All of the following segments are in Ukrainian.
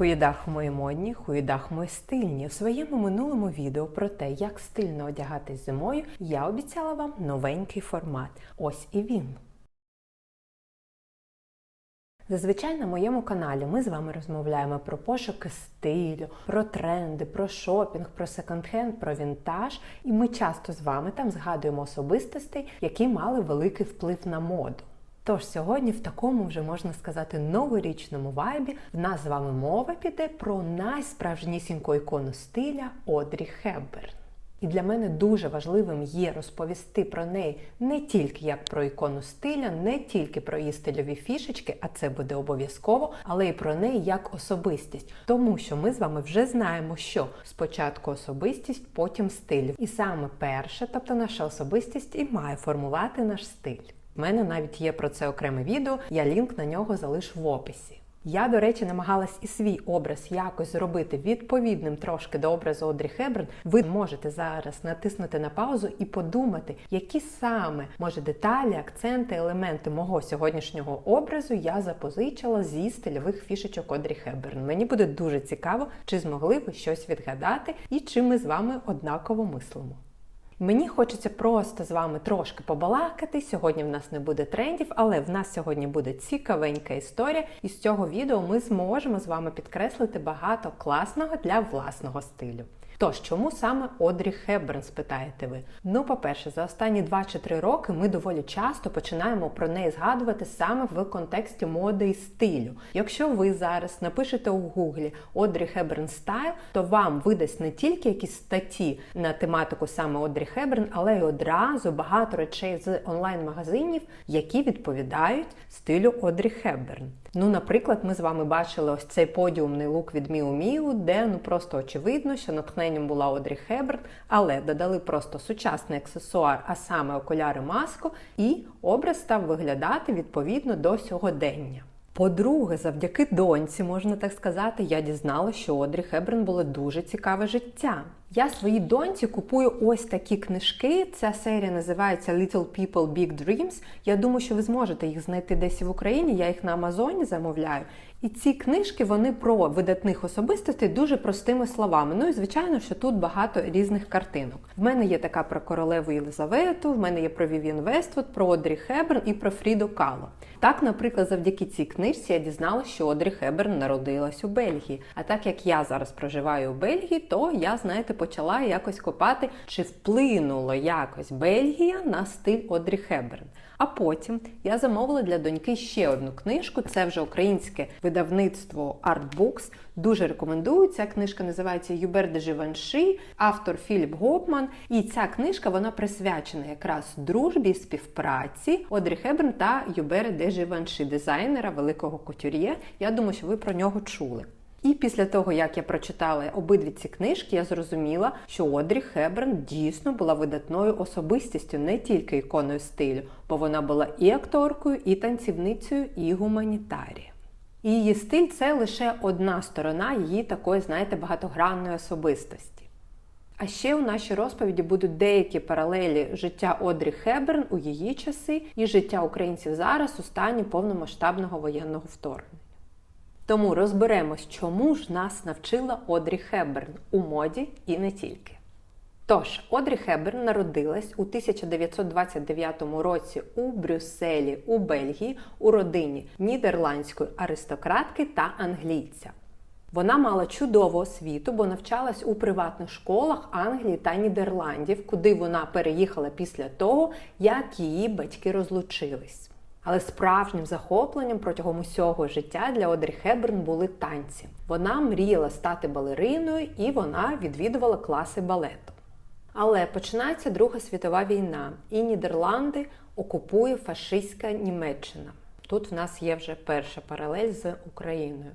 Хуїдах мої модні, хуїдах мої стильні. В своєму минулому відео про те, як стильно одягатись зимою, я обіцяла вам новенький формат. Ось і він. Зазвичай на моєму каналі ми з вами розмовляємо про пошуки стилю, про тренди, про шопінг, про секонд-хенд, про вінтаж. І ми часто з вами там згадуємо особистостей, які мали великий вплив на моду. Тож сьогодні в такому вже можна сказати новорічному вайбі в нас з вами мова піде про найсправжнісіньку ікону стиля Одрі Хепберн. І для мене дуже важливим є розповісти про неї не тільки як про ікону стиля, не тільки про її стильові фішечки, а це буде обов'язково, але й про неї як особистість. Тому що ми з вами вже знаємо, що спочатку особистість, потім стиль. І саме перше, тобто наша особистість, і має формувати наш стиль. У мене навіть є про це окреме відео, я лінк на нього залишу в описі. Я, до речі, намагалась і свій образ якось зробити відповідним трошки до образу Одрі Хеберн. Ви можете зараз натиснути на паузу і подумати, які саме може деталі, акценти, елементи мого сьогоднішнього образу я запозичила зі стильових фішечок Одрі Хеберн. Мені буде дуже цікаво, чи змогли ви щось відгадати і чи ми з вами однаково мислимо. Мені хочеться просто з вами трошки побалакати. Сьогодні в нас не буде трендів, але в нас сьогодні буде цікавенька історія, і з цього відео ми зможемо з вами підкреслити багато класного для власного стилю. Тож, чому саме Одрі Хепберн, спитаєте ви? Ну, по-перше, за останні 2 чи 3 роки ми доволі часто починаємо про неї згадувати саме в контексті моди і стилю. Якщо ви зараз напишете у гуглі Одрі Хепберн стайл, то вам видасть не тільки якісь статті на тематику саме Одрі Хепберн, але й одразу багато речей з онлайн-магазинів, які відповідають стилю Одрі Хепберн. Ну, наприклад, ми з вами бачили ось цей подіумний лук від Міу Міу, де ну просто очевидно, що натхненням була Одрі Хеберн, але додали просто сучасний аксесуар, а саме окуляри маску, і образ став виглядати відповідно до сьогодення. По-друге, завдяки доньці, можна так сказати, я дізналася, що Одрі Хеберн було дуже цікаве життя. Я своїй доньці купую ось такі книжки. Ця серія називається Little People Big Dreams. Я думаю, що ви зможете їх знайти десь в Україні. Я їх на Амазоні замовляю. І ці книжки вони про видатних особистостей дуже простими словами. Ну і звичайно, що тут багато різних картинок. В мене є така про королеву Єлизавету, в мене є про Вів'ян Вествуд, про Одрі Хеберн і про Фріду Кало. Так, наприклад, завдяки цій книжці я дізналася, що Одрі Хеберн народилась у Бельгії. А так як я зараз проживаю у Бельгії, то я, знаєте, почала якось копати, чи вплинуло якось Бельгія на стиль Одрі Хеберн. А потім я замовила для доньки ще одну книжку. Це вже українське видавництво Artbooks. Дуже рекомендую. Ця книжка називається Юбер де Живанши, автор Філіп Гопман. І ця книжка вона присвячена якраз дружбі, співпраці Одрі Хеберн та Юбера де Живанши, дизайнера великого кутюр'є. Я думаю, що ви про нього чули. І після того, як я прочитала обидві ці книжки, я зрозуміла, що Одрі Хеберн дійсно була видатною особистістю, не тільки іконою стилю, бо вона була і акторкою, і танцівницею, і гуманітарією. І її стиль це лише одна сторона її такої, знаєте, багатогранної особистості. А ще у нашій розповіді будуть деякі паралелі життя Одрі Хеберн у її часи і життя українців зараз у стані повномасштабного воєнного вторгнення. Тому розберемось, чому ж нас навчила Одрі Хеберн у моді і не тільки. Тож, Одрі Хеберн народилась у 1929 році у Брюсселі у Бельгії у родині нідерландської аристократки та англійця. Вона мала чудову освіту, бо навчалась у приватних школах Англії та Нідерландів, куди вона переїхала після того, як її батьки розлучились. Але справжнім захопленням протягом усього життя для Одрі Хеберн були танці. Вона мріяла стати балериною і вона відвідувала класи балету. Але починається Друга світова війна, і Нідерланди окупує фашистська Німеччина. Тут в нас є вже перша паралель з Україною.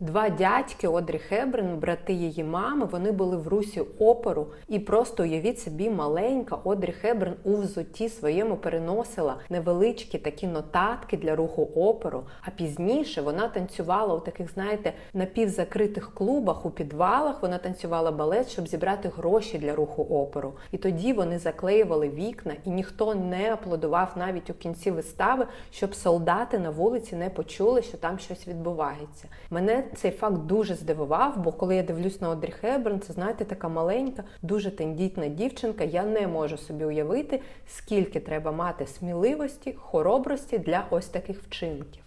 Два дядьки Одрі Хебрен, брати її мами, вони були в русі опору, і просто уявіть собі, маленька Одрі Хебрен у взутті своєму переносила невеличкі такі нотатки для руху опору. А пізніше вона танцювала у таких, знаєте, напівзакритих клубах у підвалах. Вона танцювала балет, щоб зібрати гроші для руху опору. І тоді вони заклеювали вікна, і ніхто не аплодував навіть у кінці вистави, щоб солдати на вулиці не почули, що там щось відбувається. Мене цей факт дуже здивував, бо коли я дивлюсь на Одрі Хеберн, це знаєте, така маленька, дуже тендітна дівчинка. Я не можу собі уявити, скільки треба мати сміливості, хоробрості для ось таких вчинків.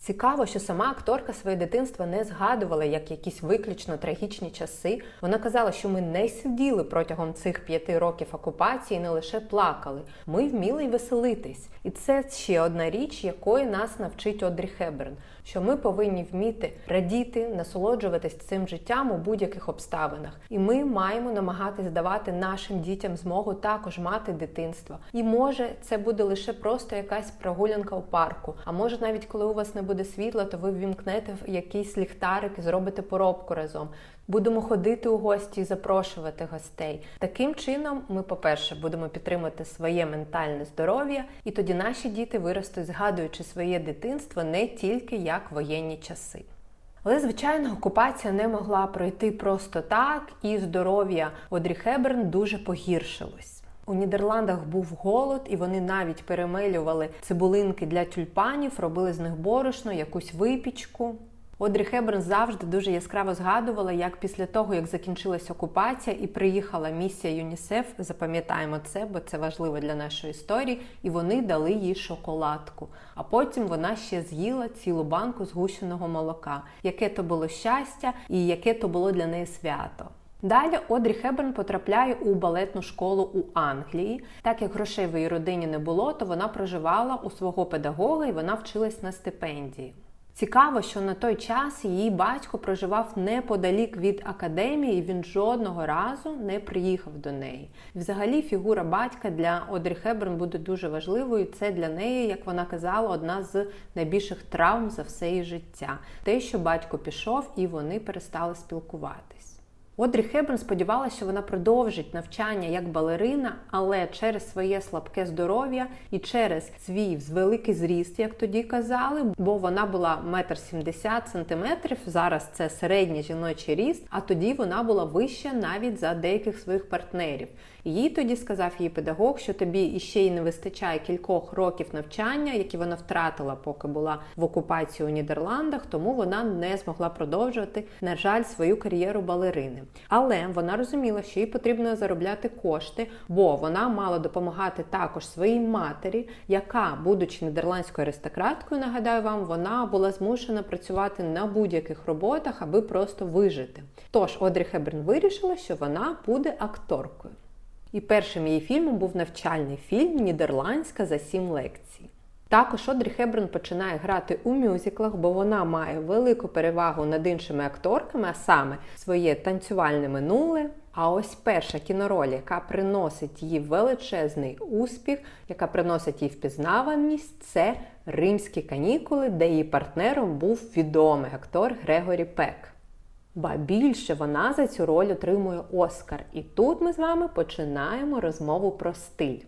Цікаво, що сама акторка своє дитинство не згадувала як якісь виключно трагічні часи. Вона казала, що ми не сиділи протягом цих п'яти років окупації, не лише плакали. Ми вміли й веселитись. І це ще одна річ, якої нас навчить Одрі Хеберн, що ми повинні вміти радіти, насолоджуватись цим життям у будь-яких обставинах. І ми маємо намагатись давати нашим дітям змогу також мати дитинство. І може це буде лише просто якась прогулянка у парку. А може навіть коли у вас не буде світла, то ви ввімкнете якийсь ліхтарик і зробите поробку разом. Будемо ходити у гості і запрошувати гостей. Таким чином, ми, по-перше, будемо підтримати своє ментальне здоров'я, і тоді наші діти виростуть, згадуючи своє дитинство не тільки як воєнні часи. Але, звичайно, окупація не могла пройти просто так, і здоров'я Одрі Хеберн дуже погіршилось. У Нідерландах був голод, і вони навіть перемелювали цибулинки для тюльпанів, робили з них борошно, якусь випічку. Одрі Хеберн завжди дуже яскраво згадувала, як після того, як закінчилась окупація і приїхала місія ЮНІСЕФ, запам'ятаємо це, бо це важливо для нашої історії, і вони дали їй шоколадку. А потім вона ще з'їла цілу банку згущеного молока. Яке то було щастя і яке то було для неї свято. Далі Одрі Хеберн потрапляє у балетну школу у Англії. Так як грошей в її родині не було, то вона проживала у свого педагога і вона вчилась на стипендії. Цікаво, що на той час її батько проживав неподалік від академії, він жодного разу не приїхав до неї. Взагалі, фігура батька для Одрі Хеберн буде дуже важливою. Це для неї, як вона казала, одна з найбільших травм за все її життя. Те, що батько пішов, і вони перестали спілкуватись. Одрі Хеберн сподівалася, що вона продовжить навчання як балерина, але через своє слабке здоров'я і через свій великий зріст, як тоді казали, бо вона була метр сімдесят сантиметрів. Зараз це середній жіночий ріст, а тоді вона була вища навіть за деяких своїх партнерів. Їй тоді сказав її педагог, що тобі іще й не вистачає кількох років навчання, які вона втратила, поки була в окупації у Нідерландах, тому вона не змогла продовжувати, на жаль, свою кар'єру балерини. Але вона розуміла, що їй потрібно заробляти кошти, бо вона мала допомагати також своїй матері, яка, будучи нідерландською аристократкою, нагадаю вам, вона була змушена працювати на будь-яких роботах, аби просто вижити. Тож Одрі Хеберн вирішила, що вона буде акторкою. І першим її фільмом був навчальний фільм Нідерландська за сім лекцій. Також Одрі Хеброн починає грати у мюзиклах, бо вона має велику перевагу над іншими акторками, а саме своє танцювальне минуле. А ось перша кінороль, яка приносить їй величезний успіх, яка приносить їй впізнаваність, це римські канікули, де її партнером був відомий актор Грегорі Пек. Ба більше вона за цю роль отримує Оскар. І тут ми з вами починаємо розмову про стиль.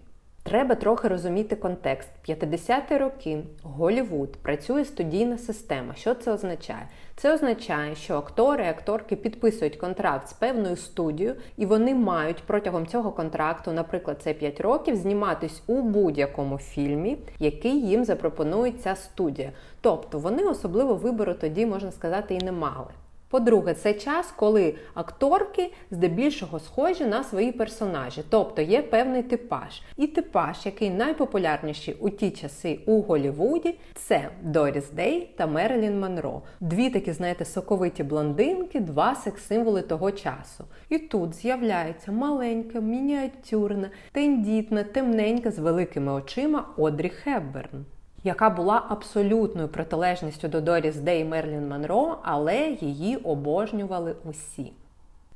Треба трохи розуміти контекст. 50-ті роки Голівуд працює студійна система. Що це означає? Це означає, що актори і акторки підписують контракт з певною студією, і вони мають протягом цього контракту, наприклад, це 5 років, зніматись у будь-якому фільмі, який їм запропонує ця студія. Тобто вони особливо вибору тоді, можна сказати, і не мали. По-друге, це час, коли акторки здебільшого схожі на свої персонажі, тобто є певний типаж. І типаж, який найпопулярніший у ті часи у Голлівуді, це Доріс Дей та Мерлін Монро. Дві такі, знаєте, соковиті блондинки, два секс-символи того часу. І тут з'являється маленька, мініатюрна, тендітна, темненька з великими очима Одрі Хепберн яка була абсолютною протилежністю до Доріс Дей Мерлін Монро, але її обожнювали усі.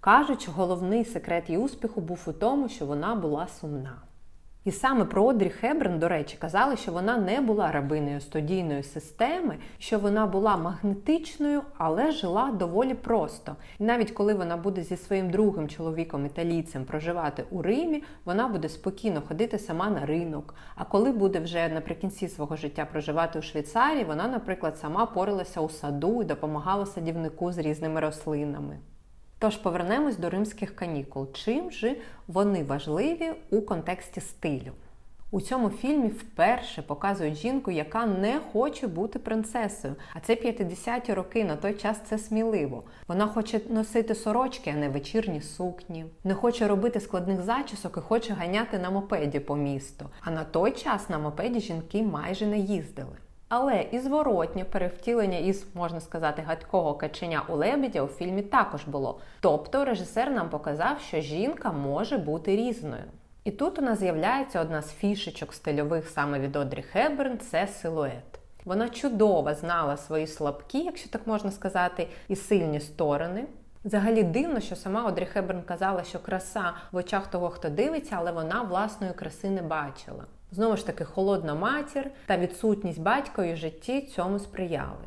Кажуть, головний секрет її успіху був у тому, що вона була сумна. І саме про Одрі Хебрен, до речі, казали, що вона не була рабиною студійної системи, що вона була магнетичною, але жила доволі просто. І навіть коли вона буде зі своїм другим чоловіком італійцем проживати у Римі, вона буде спокійно ходити сама на ринок. А коли буде вже наприкінці свого життя проживати у Швейцарії, вона, наприклад, сама порилася у саду і допомагала садівнику з різними рослинами. Тож повернемось до римських канікул. Чим же вони важливі у контексті стилю? У цьому фільмі вперше показують жінку, яка не хоче бути принцесою. А це 50-ті роки. На той час це сміливо. Вона хоче носити сорочки, а не вечірні сукні. Не хоче робити складних зачісок і хоче ганяти на мопеді по місту. А на той час на мопеді жінки майже не їздили. Але і зворотнє перевтілення із, можна сказати, гадького каченя у лебедя у фільмі також було. Тобто режисер нам показав, що жінка може бути різною. І тут у нас з'являється одна з фішечок стильових саме від Одрі Хеберн це силует. Вона чудово знала свої слабкі, якщо так можна сказати, і сильні сторони. Взагалі дивно, що сама Одрі Хеберн казала, що краса в очах того, хто дивиться, але вона власної краси не бачила. Знову ж таки, холодна матір та відсутність батька її житті цьому сприяли.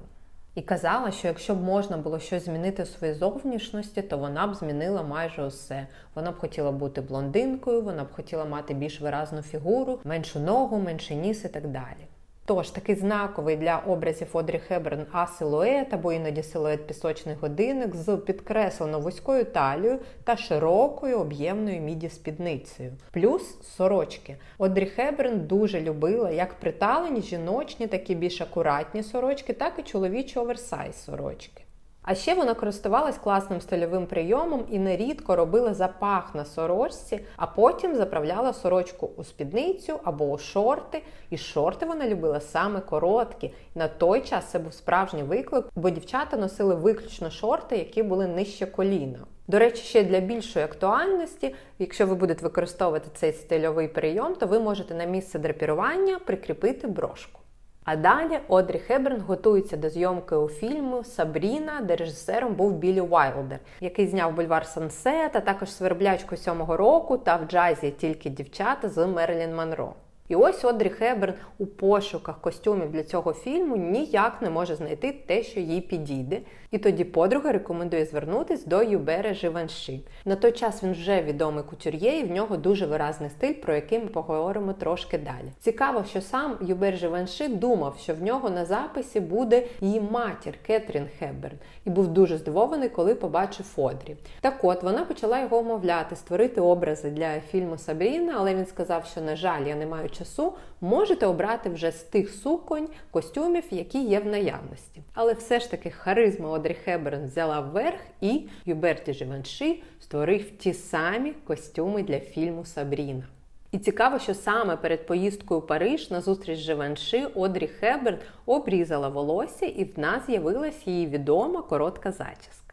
І казала, що якщо б можна було щось змінити у своїй зовнішності, то вона б змінила майже усе. Вона б хотіла бути блондинкою, вона б хотіла мати більш виразну фігуру, меншу ногу, менший ніс і так далі. Тож такий знаковий для образів Одрі Хеберн а силует або іноді силует пісочний годинник з підкреслено вузькою талією та широкою об'ємною міді спідницею. Плюс сорочки. Одрі Хеберн дуже любила як приталені жіночні, такі більш акуратні сорочки, так і чоловічі оверсайз сорочки. А ще вона користувалась класним стильовим прийомом і нерідко робила запах на сорочці, а потім заправляла сорочку у спідницю або у шорти. І шорти вона любила саме короткі. На той час це був справжній виклик, бо дівчата носили виключно шорти, які були нижче коліна. До речі, ще для більшої актуальності, якщо ви будете використовувати цей стильовий прийом, то ви можете на місце драпірування прикріпити брошку. А далі Одрі Хеберн готується до зйомки у фільму Сабріна, де режисером був Біллі Уайлдер, який зняв бульвар Сансет, а також сверблячку сьомого року та в джазі тільки дівчата з Мерлін Монро. І ось Одрі Хеберн у пошуках костюмів для цього фільму ніяк не може знайти те, що їй підійде. І тоді подруга рекомендує звернутись до Юбере Живанші. На той час він вже відомий кутюр'є, і в нього дуже виразний стиль, про який ми поговоримо трошки далі. Цікаво, що сам Юбер Живанши думав, що в нього на записі буде її матір Кетрін Хеберн, і був дуже здивований, коли побачив Одрі. Так от вона почала його умовляти, створити образи для фільму Сабріна, але він сказав, що, на жаль, я не маю часу, можете обрати вже з тих суконь, костюмів, які є в наявності. Але все ж таки харизма Одрі Хеберн взяла вверх, і Юберті Живанши створив ті самі костюми для фільму Сабріна. І цікаво, що саме перед поїздкою в Париж на зустріч Живанши Одрі Хеберн обрізала волосся, і в нас з'явилась її відома коротка зачіска.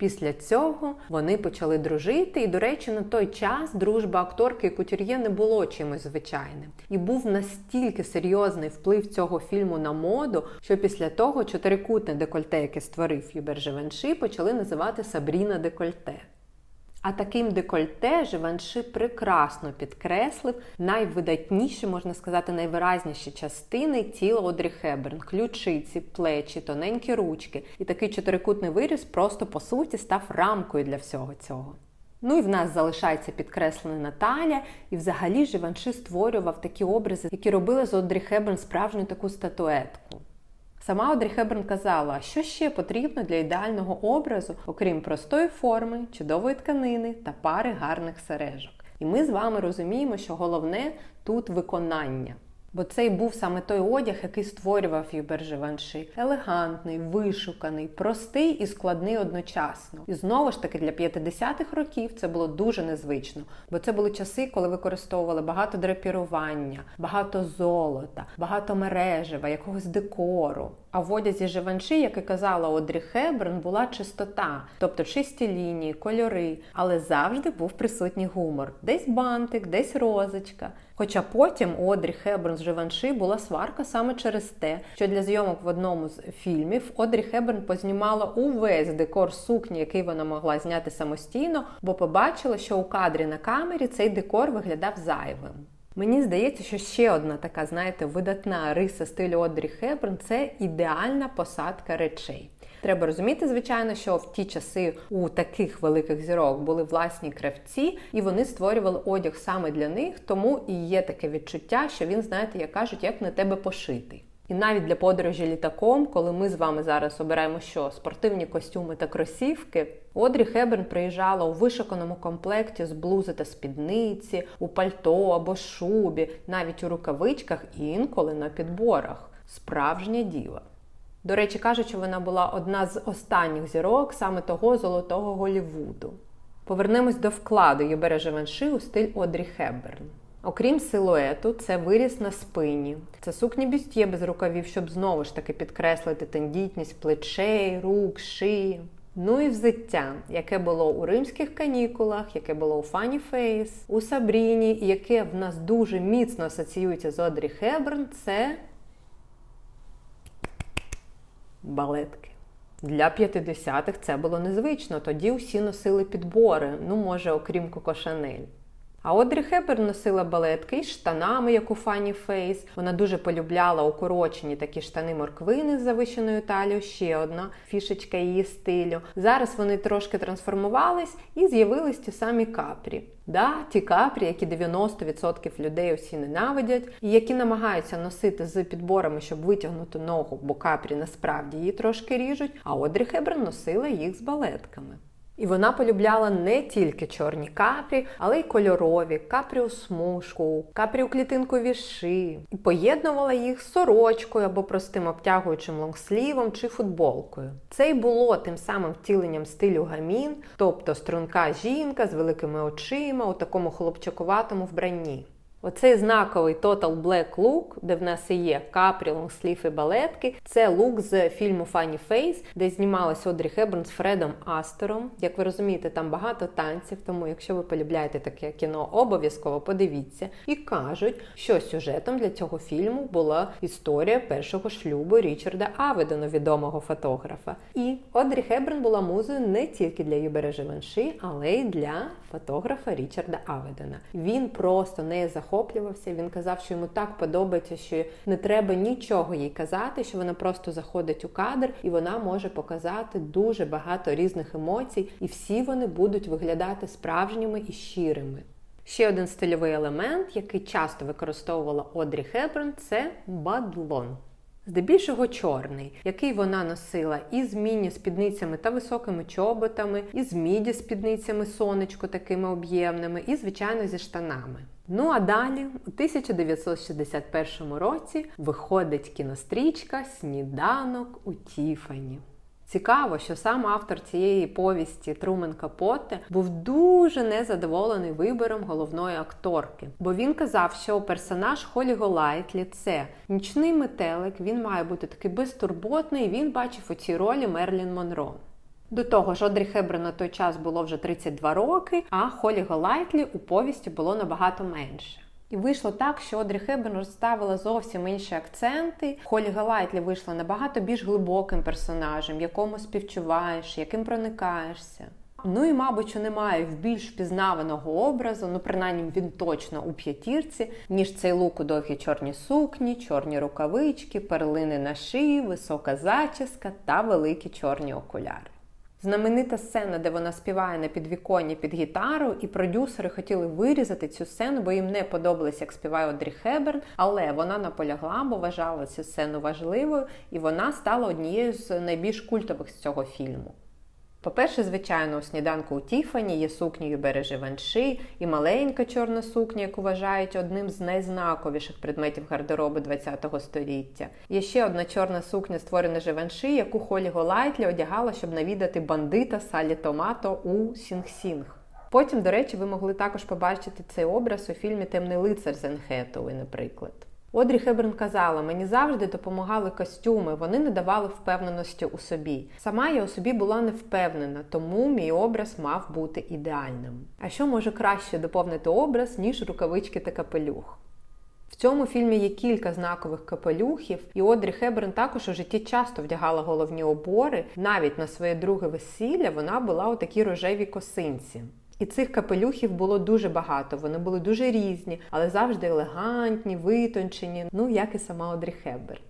Після цього вони почали дружити, і, до речі, на той час дружба акторки і кутюр'є не було чимось звичайним. І був настільки серйозний вплив цього фільму на моду, що після того чотирикутне декольте, яке створив Юбер Живенши, почали називати Сабріна декольте. А таким декольте Живанши прекрасно підкреслив найвидатніші, можна сказати, найвиразніші частини тіла Одрі Хеберн, ключиці, плечі, тоненькі ручки. І такий чотирикутний виріз просто по суті став рамкою для всього цього. Ну і в нас залишається підкреслена Наталя, і взагалі Живанши створював такі образи, які робили з Одрі Хеберн справжню таку статуетку. Сама Одрі Хеберн казала, що ще потрібно для ідеального образу, окрім простої форми, чудової тканини та пари гарних сережок. І ми з вами розуміємо, що головне тут виконання. Бо цей був саме той одяг, який створював Юбер Живанши. Елегантний, вишуканий, простий і складний одночасно. І знову ж таки для 50-х років це було дуже незвично, бо це були часи, коли використовували багато драпірування, багато золота, багато мережева, якогось декору. А в одязі Живанши, як і казала Одрі Хеберн, була чистота, тобто чисті лінії, кольори, але завжди був присутній гумор. Десь бантик, десь розочка. Хоча потім у Одрі Хеберн з Живанши була сварка саме через те, що для зйомок в одному з фільмів Одрі Хеберн познімала увесь декор сукні, який вона могла зняти самостійно, бо побачила, що у кадрі на камері цей декор виглядав зайвим. Мені здається, що ще одна така, знаєте, видатна риса стилю Одрі Хеберн це ідеальна посадка речей. Треба розуміти, звичайно, що в ті часи у таких великих зірок були власні кравці, і вони створювали одяг саме для них, тому і є таке відчуття, що він, знаєте, як кажуть, як на тебе пошитий. І навіть для подорожі літаком, коли ми з вами зараз обираємо що спортивні костюми та кросівки, Одрі Хеберн приїжджала у вишиканому комплекті з блузи та спідниці, у пальто або шубі, навіть у рукавичках і інколи на підборах. Справжня діва. До речі, кажуть, що вона була одна з останніх зірок саме того золотого Голівуду. Повернемось до вкладу Юбере Живанши у стиль Одрі Хеберн. Окрім силуету, це виріс на спині. Це сукні бюстє без рукавів, щоб знову ж таки підкреслити тендітність плечей, рук, шиї. Ну і взуття, яке було у римських канікулах, яке було у Фані Фейс, у Сабріні, і яке в нас дуже міцно асоціюється з Одрі Хеберн, це балетки. Для 50-х це було незвично. Тоді усі носили підбори, ну може, окрім Коко Шанель. А Одрі Хепберн носила балетки із штанами, як у Фанні Фейс. Вона дуже полюбляла укорочені такі штани морквини з завищеною талією, ще одна фішечка її стилю. Зараз вони трошки трансформувались і з'явились ті самі капрі. Да, ті капрі, які 90% людей усі ненавидять, і які намагаються носити з підборами, щоб витягнути ногу, бо капрі насправді її трошки ріжуть. А Одрі Хеберн носила їх з балетками. І вона полюбляла не тільки чорні капрі, але й кольорові, капрі у смужку, капрі у клітинку віши. І поєднувала їх з сорочкою або простим обтягуючим лонгслівом чи футболкою. Це й було тим самим втіленням стилю гамін, тобто струнка жінка з великими очима у такому хлопчакуватому вбранні. Оцей знаковий Total Black Look, де в нас і є капрі, лонгслів і балетки, це лук з фільму Funny Face, де знімалась Одрі Хеберн з Фредом Астером. Як ви розумієте, там багато танців, тому якщо ви полюбляєте таке кіно, обов'язково подивіться. І кажуть, що сюжетом для цього фільму була історія першого шлюбу Річарда Аведена, відомого фотографа. І Одрі Хеберн була музою не тільки для Юбере Живанши, але й для фотографа Річарда Аведена. Він просто не захоплював захоплювався. Він казав, що йому так подобається, що не треба нічого їй казати, що вона просто заходить у кадр і вона може показати дуже багато різних емоцій, і всі вони будуть виглядати справжніми і щирими. Ще один стильовий елемент, який часто використовувала Одрі Хеберн, це бадлон. Здебільшого чорний, який вона носила і з міні-спідницями та високими чоботами, і з міді спідницями сонечко такими об'ємними, і, звичайно, зі штанами. Ну а далі, у 1961 році, виходить кінострічка Сніданок у Тіфані. Цікаво, що сам автор цієї повісті Трумен Капоте був дуже незадоволений вибором головної акторки, бо він казав, що персонаж Холі Голайтлі це нічний метелик, він має бути такий безтурботний. Він бачив у цій ролі Мерлін Монро. До того ж, Одрі Хебрен на той час було вже 32 роки, а Холі Голайтлі у повісті було набагато менше. І вийшло так, що Одрі Хебберн розставила зовсім інші акценти. Холі Галайтлі вийшла набагато більш глибоким персонажем, якому співчуваєш, яким проникаєшся. Ну і, мабуть, немає в більш впізнаваного образу, ну принаймні він точно у п'ятірці, ніж цей лук у довгій чорній сукні, чорні рукавички, перлини на шиї, висока зачіска та великі чорні окуляри. Знаменита сцена, де вона співає на підвіконні під гітару, і продюсери хотіли вирізати цю сцену, бо їм не подобалось, як співає Одрі Хеберн, але вона наполягла, бо вважала цю сцену важливою, і вона стала однією з найбільш культових з цього фільму. По-перше, звичайно, у сніданку у Тіфані є сукні бережі ванши і маленька чорна сукня, яку вважають одним з найзнаковіших предметів гардеробу ХХ століття. Є ще одна чорна сукня, створена Живанши, яку Холі Голайтлі одягала, щоб навідати бандита Салі Томато у Сінг-Сінг. Потім, до речі, ви могли також побачити цей образ у фільмі Темний лицар Зенхетовий, наприклад. Одрі Хеберн казала, мені завжди допомагали костюми, вони не давали впевненості у собі. Сама я у собі була не впевнена, тому мій образ мав бути ідеальним. А що може краще доповнити образ, ніж рукавички та капелюх? В цьому фільмі є кілька знакових капелюхів, і Одрі Хеберн також у житті часто вдягала головні обори. Навіть на своє друге весілля вона була у такій рожевій косинці. І цих капелюхів було дуже багато. Вони були дуже різні, але завжди елегантні, витончені, ну як і сама Одрі Хеббер.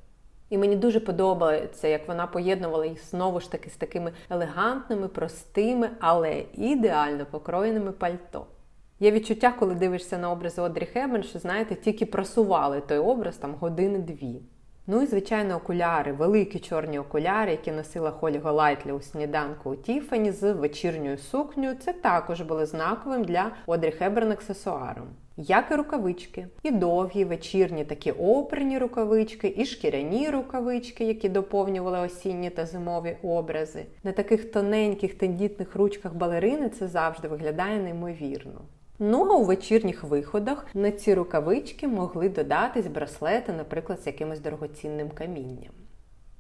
І мені дуже подобається, як вона поєднувала їх знову ж таки з такими елегантними, простими, але ідеально покроєними пальто. Є відчуття, коли дивишся на образи Одрі Хеббен, що знаєте, тільки просували той образ там години-дві. Ну і звичайно, окуляри, великі чорні окуляри, які носила Холі Голайтлі у сніданку у Тіфані з вечірньою сукнею. Це також були знаковим для Одрі Хеберн аксесуаром. Як і рукавички, і довгі вечірні такі оперні рукавички, і шкіряні рукавички, які доповнювали осінні та зимові образи. На таких тоненьких тендітних ручках балерини це завжди виглядає неймовірно. Ну а у вечірніх виходах на ці рукавички могли додатись браслети, наприклад, з якимось дорогоцінним камінням.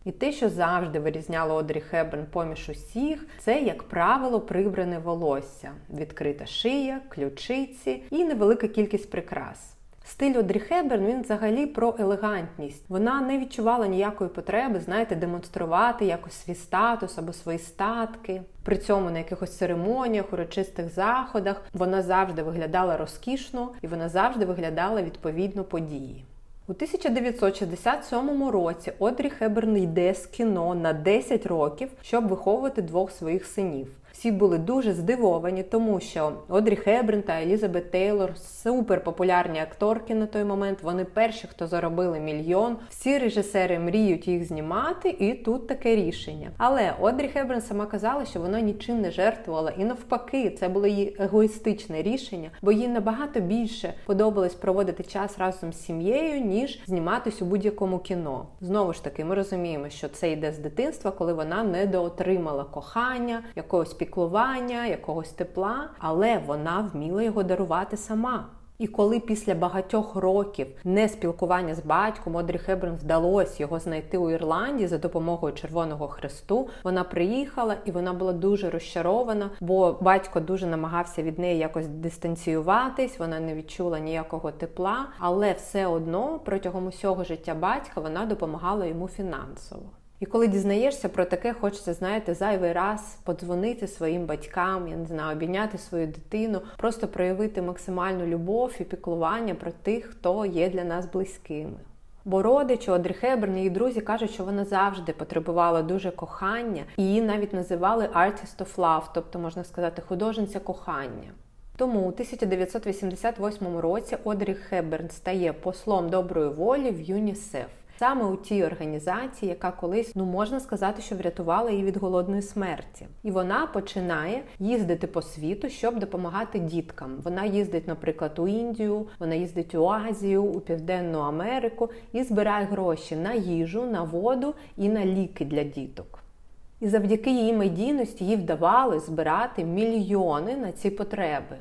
І те, що завжди вирізняло Одрі Хеберн поміж усіх, це, як правило, прибране волосся, відкрита шия, ключиці і невелика кількість прикрас. Стиль Одрі Хеберн він взагалі про елегантність. Вона не відчувала ніякої потреби, знаєте, демонструвати якось свій статус або свої статки. При цьому на якихось церемоніях, урочистих заходах вона завжди виглядала розкішно і вона завжди виглядала відповідно події. У 1967 році Одрі Хеберн йде з кіно на 10 років, щоб виховувати двох своїх синів. Всі були дуже здивовані, тому що Одрі Хеберн та Елізабет Тейлор супер популярні акторки на той момент. Вони перші, хто заробили мільйон. Всі режисери мріють їх знімати, і тут таке рішення. Але Одрі Хеберн сама казала, що вона нічим не жертвувала, і навпаки, це було її егоїстичне рішення, бо їй набагато більше подобалось проводити час разом з сім'єю, ніж зніматись у будь-якому кіно. Знову ж таки, ми розуміємо, що це йде з дитинства, коли вона недоотримала кохання, якогось піклування, якогось тепла, але вона вміла його дарувати сама. І коли після багатьох років не спілкування з батьком Одрі Хебрен вдалося його знайти у Ірландії за допомогою Червоного Хресту, вона приїхала і вона була дуже розчарована, бо батько дуже намагався від неї якось дистанціюватись, вона не відчула ніякого тепла, але все одно протягом усього життя батька вона допомагала йому фінансово. І коли дізнаєшся про таке, хочеться, знаєте, зайвий раз подзвонити своїм батькам, я не знаю, обійняти свою дитину, просто проявити максимальну любов і піклування про тих, хто є для нас близькими. Бо родичі Одрі Хеберн її друзі кажуть, що вона завжди потребувала дуже кохання, і її навіть називали Artist of Love, тобто можна сказати, художниця кохання. Тому у 1988 році Одрі Хеберн стає послом доброї волі в ЮНІСЕФ саме у тій організації, яка колись ну можна сказати, що врятувала її від голодної смерті. І вона починає їздити по світу, щоб допомагати діткам. Вона їздить, наприклад, у Індію, вона їздить у Азію, у Південну Америку і збирає гроші на їжу, на воду і на ліки для діток. І завдяки її медійності їй вдавалося збирати мільйони на ці потреби.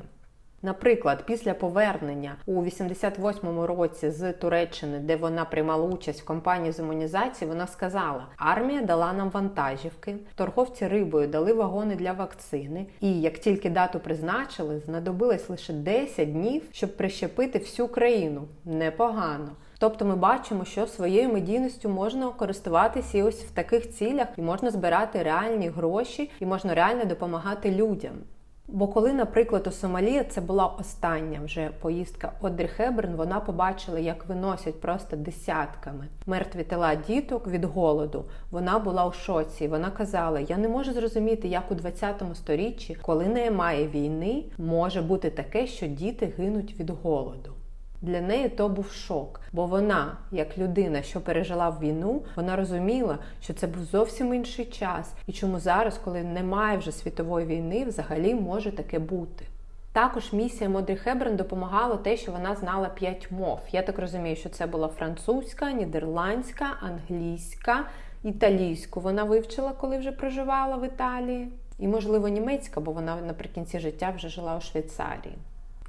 Наприклад, після повернення у 88-му році з Туреччини, де вона приймала участь в кампанії з імунізації, вона сказала: армія дала нам вантажівки, торговці рибою дали вагони для вакцини. І як тільки дату призначили, знадобилось лише 10 днів, щоб прищепити всю країну. Непогано. Тобто ми бачимо, що своєю медійністю можна користуватися і ось в таких цілях, і можна збирати реальні гроші, і можна реально допомагати людям. Бо коли, наприклад, у Сомалі це була остання вже поїздка Одрі Хеберн, вона побачила, як виносять просто десятками мертві тела діток від голоду. Вона була у шоці. Вона казала: Я не можу зрозуміти, як у 20 сторіччі, коли немає війни, може бути таке, що діти гинуть від голоду. Для неї то був шок, бо вона, як людина, що пережила війну, вона розуміла, що це був зовсім інший час, і чому зараз, коли немає вже світової війни, взагалі може таке бути. Також місія Модрі Хебрен допомагала те, що вона знала п'ять мов. Я так розумію, що це була французька, нідерландська, англійська, італійську. Вона вивчила, коли вже проживала в Італії, і, можливо, німецька, бо вона наприкінці життя вже жила у Швейцарії.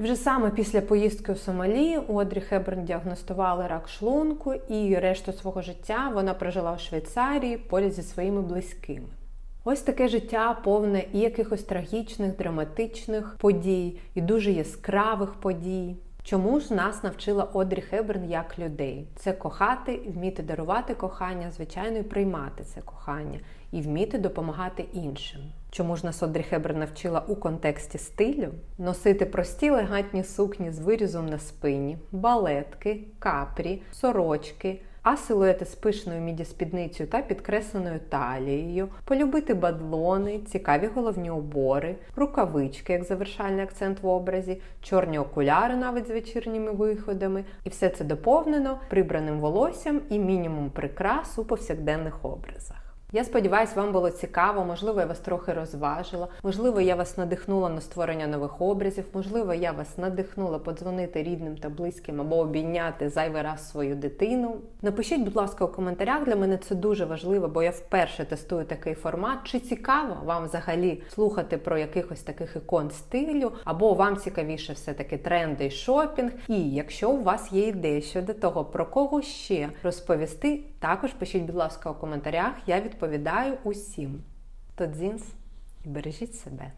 Вже саме після поїздки у Сомалі Одрі Хеберн діагностували рак шлунку, і решту свого життя вона прожила у Швейцарії поряд зі своїми близькими. Ось таке життя повне і якихось трагічних, драматичних подій, і дуже яскравих подій. Чому ж нас навчила Одрі Хеберн як людей? Це кохати, вміти дарувати кохання, звичайно, і приймати це кохання, і вміти допомагати іншим. Чому ж нас Одрі Хеберн навчила у контексті стилю носити прості легатні сукні з вирізом на спині, балетки, капрі, сорочки, а силуети з пишною міді-спідницею та підкресленою талією, полюбити бадлони, цікаві головні убори, рукавички як завершальний акцент в образі, чорні окуляри навіть з вечірніми виходами. І все це доповнено прибраним волоссям і мінімум прикрас у повсякденних образах. Я сподіваюся, вам було цікаво, можливо, я вас трохи розважила, можливо, я вас надихнула на створення нових образів, можливо, я вас надихнула подзвонити рідним та близьким або обійняти зайвий раз свою дитину. Напишіть, будь ласка, у коментарях. Для мене це дуже важливо, бо я вперше тестую такий формат. Чи цікаво вам взагалі слухати про якихось таких ікон стилю, або вам цікавіше все-таки тренди і шопінг? І якщо у вас є ідеї щодо того, про кого ще розповісти, також пишіть, будь ласка, у коментарях. Я відповідаю усім. Тодзінс і бережіть себе.